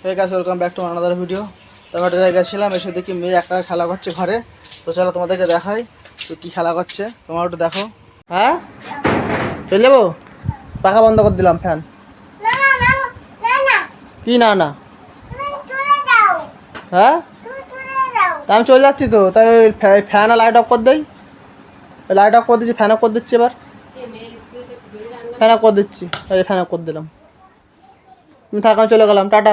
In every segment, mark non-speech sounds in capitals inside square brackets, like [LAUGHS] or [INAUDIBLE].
হয়ে গেছে welcome back to another video তো আমি একটা জায়গায় ছিলাম এসে দেখি মেয়ে একা খেলা করছে ঘরে। তো চলো তোমাদেরকে দেখাই তো কী খেলা করছে। তোমার একটু দেখো। হ্যাঁ? চলে যাব? পাখা বন্ধ করে দিলাম ফ্যান কি না না? হ্যাঁ? তা আমি চলে যাচ্ছি তো। তাই ওই ফ্যা- ফ্যান আর লাইট অফ করে দেই। লাইট অফ করে দিচ্ছি ফ্যান অফ করে দিচ্ছি এবার। ফ্যান অফ করে দিচ্ছি। ফ্যান অফ করে দিলাম। থাক চলে গেলাম। টাটা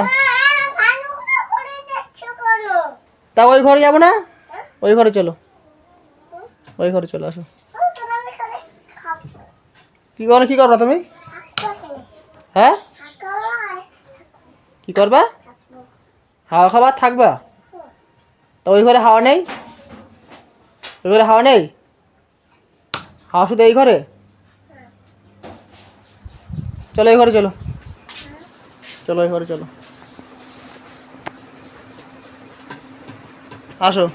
ভানুগুলো করে যাচ্ছ করো তা ওই ঘরে যাব না? ওই ঘরে চলো। ওই ঘরে চলে, আসো। কী করো, কী করবা তুমি? হ্যাঁ? কী করবা? হাওয়া খাবার থাকবা? তা ওই ঘরে হাওয়া নেই? ওই ঘরে হাওয়া নেই? হাওয়া শুধু এই ঘরে? চলো এই ঘরে চলো। চলো এই ঘরে চলো। আসো।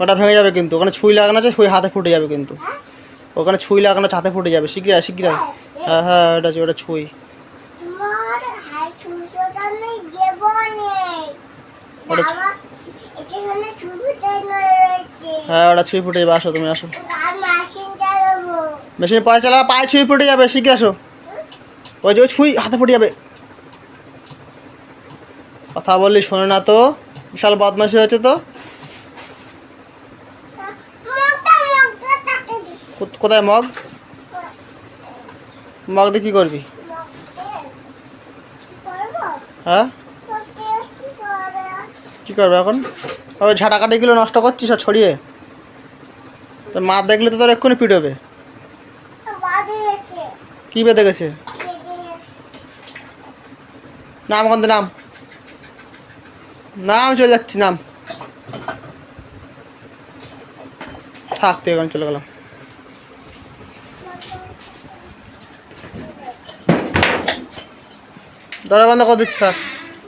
ওটা ভেঙে যাবে কিন্তু ওখানে ছুঁই লাগানো আছে ছুঁই হাতে ফুটে যাবে কিন্তু। ওখানে ছুঁই লাগানো হাতে ফুটে যাবে। শিগগির শিগগির হ্যাঁ হ্যাঁ ওটা আছে ওটা ছুঁই। হ্যাঁ ওটা ছুঁই ফুটে যাবে আসো তুমি আসো। মেশিন পরে চালাবা পায়ে ছুঁই ফুটে যাবে শিখে আসো। ওই যে ওই ছুঁই হাতে ফুটে যাবে। কথা বললি শোনে না তো। বিশাল বদমাশি হয়েছে তো। কোথায় মগ? মগ দিয়ে কী করবি? হ্যাঁ? কি করবে এখন? ওই ঝাঁটাকাটিগুলো নষ্ট করছিস ছড়িয়ে? তো মা দেখলে তো তোর এক্ষুনি পিটবে কী বেঁধে গেছে? নাম ওখান থেকে নাম নাম চলে যাচ্ছি নাম। থাকতে এখন চলে গেলাম। দরজা বন্ধ করে দিচ্ছি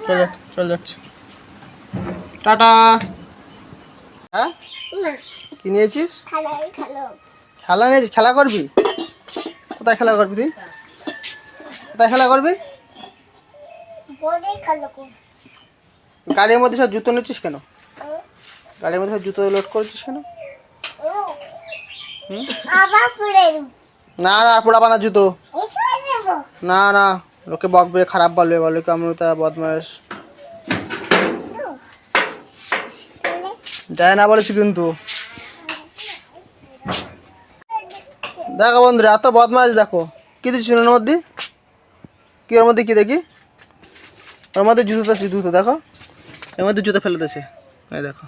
চলে যাচ্ছি চলে যাচ্ছি। টাটা। হ্যাঁ? কি নিয়েছিস? খেলা নিয়েছিস? খেলা করবি? কোথায় খেলা করবি তুই? কোথায় খেলা করবি? গাড়ির মধ্যে সব জুতো নিচ্ছিস কেন? গাড়ির মধ্যে সব জুতো লোড করছিস কেন? পড়ে না না পোড়াবা না জুতো। না না, লোকে বকবে, খারাপ বলবে কেমন তা বদমাস যায় না বলেছি কিন্তু। দেখো বন্ধুরা, এত বদমাস দেখো। কি দিচ্ছি ওর মধ্যে? কি ওর মধ্যে কি দেখি? ওর মধ্যে জুতো আছে, জুতো, দেখো। এর মধ্যে জুতো ফেলে দিয়েছে। এই দেখো।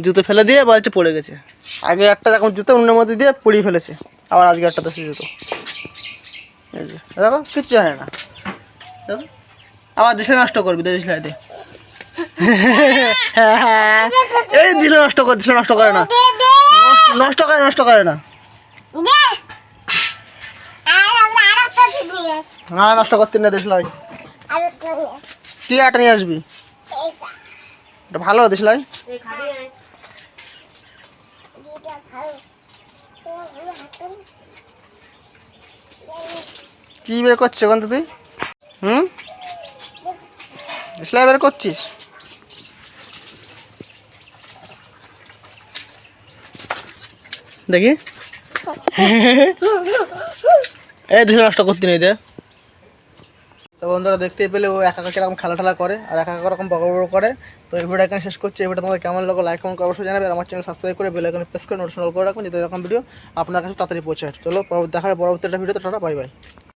জুতো ফেলে দিয়ে বলছে পড়ে গেছে। আগে একটা দেখো জুতো অন্যের মধ্যে দিয়ে পুড়িয়ে ফেলেছে। আবার আজকে একটা দেশে জুতো। দেখো কিচ্ছু জানে না। আবার দেশে নষ্ট করবি দেশ লাইতে [LAUGHS] এই দিলে নষ্ট করে দিলে নষ্ট করে না। নষ্ট- করে নষ্ট করে না। নষ্ট করতে না দেশ লাই। আর একটা নিয়ে আসবি। এটা ভালো দেশ লাই। কি বের করছিস ওখান তুই? হুম? দেশ লাই বের করছিস? দেখি। [LAUGHS] এই দেশে নষ্ট করতে নেই দে। তো বন্ধুরা দেখতে পেলে ও একা কীরকম খেলা ঠেলা করে, আর একা একা রকম বড় করে। তো এই ভিডিও এখানে শেষ করছে। এই ভিডিও তোমাদের কেমন লাগল লাইক কমেন্ট অবশ্যই জানাবে। আমার চ্যানেল সাবস্ক্রাইব করে বেল আইকনে প্রেস করে নোটিফিকেশন করে রাখুন যাতে এরকম ভিডিও আপনার কাছে তাড়াতাড়ি পৌঁছে চলো দেখা পরবর্তী একটা ভিডিও তো। Tata bye bye